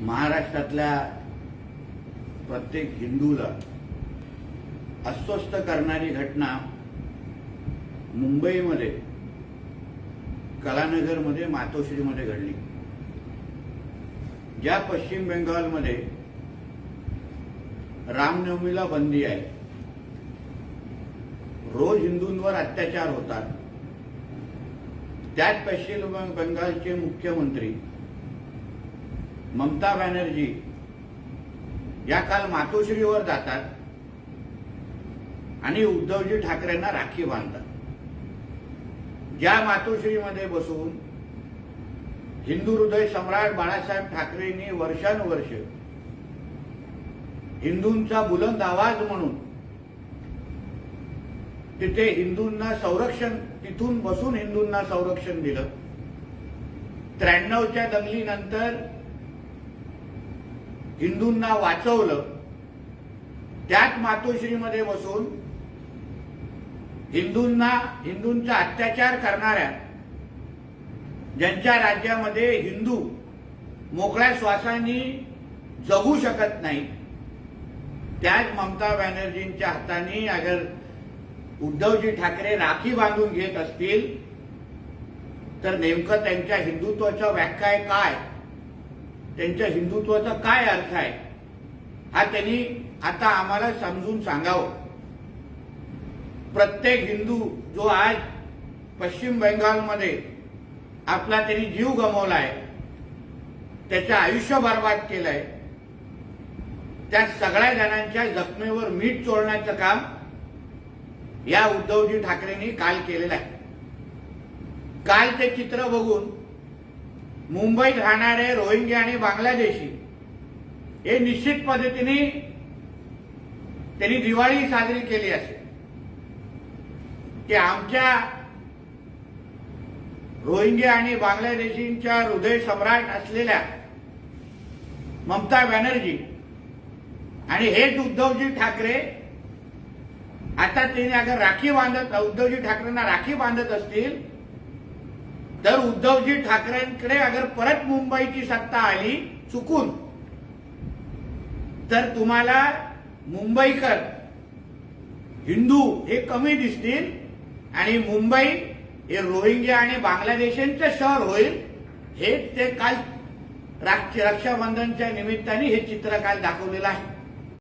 महाराष्ट्रातल्या प्रत्येक हिंदूला अस्वस्थ करणारी घटना मुंबईमध्ये कलानगरमध्ये मातोश्रीमध्ये घडली. ज्या पश्चिम बेंगॉलमध्ये रामनवमीला बंदी आहे रोज हिंदूंवर अत्याचार होतात त्यात पश्चिम बंगालचे मुख्यमंत्री ममता बॅनर्जी या काल मातोश्रीवर जातात आणि उद्धवजी ठाकरेंना राखी बांधतात. ज्या मातोश्रीमध्ये बसून हिंदू हृदय सम्राट बाळासाहेब ठाकरेंनी वर्षानुवर्ष हिंदूंचा बुलंद आवाज म्हणून तिथे हिंदूंना संरक्षण तिथून बसून हिंदूंना संरक्षण दिलं. त्र्याण्णवच्या दंगलीनंतर हिंदूंना वाचवलं त्याच मातोश्रीमध्ये बसून हिंदूंना हिंदूंचा अत्याचार करणाऱ्या ज्यांच्या राज्यामध्ये हिंदू मोकळ्या श्वासांनी जगू शकत नाही त्याच ममता बॅनर्जींच्या हाताने अगर उद्धवजी ठाकरे राखी बांधून घेत असतील तर नेमकं त्यांच्या हिंदुत्वाचा व्याख्या काय? त्यांच्या हिंदुत्वाचा काय अर्थ आहे? हा त्यांनी आता आम्हाला समजून सांगावं. प्रत्येक हिंदू जो आज पश्चिम बंगालमध्ये आपला त्यांनी जीव गमावलाय त्याचं आयुष्य बर्बाद केलंय त्या सगळ्या जणांच्या जखमेवर मीठ चोळण्याचं काम या उद्धवजी ठाकरेंनी काल केलेलं आहे. काल ते चित्र बघून मुंबईत राहणारे रोहिंग्या आणि बांगलादेशी हे निश्चित पद्धतीने त्यांनी दिवाळी साजरी केली असेल. की आमच्या रोहिंग्या आणि बांगलादेशींच्या हृदय सम्राट असलेल्या ममता बॅनर्जी आणि हेच उद्धवजी ठाकरे आता तिने अगर राखी बांधत उद्धवजी ठाकरेंना राखी बांधत असतील तर उद्धवजी ठाकरेंकडे अगर परत मुंबईची सत्ता आली चुकून तर तुम्हाला मुंबईकर हिंदू हे कमी दिसतील आणि मुंबई हे रोहिंग्या आणि बांगलादेशांचं शहर होईल हे ते काल राख- रक्षाबंधनच्या निमित्ताने हे चित्र काल दाखवलेलं आहे.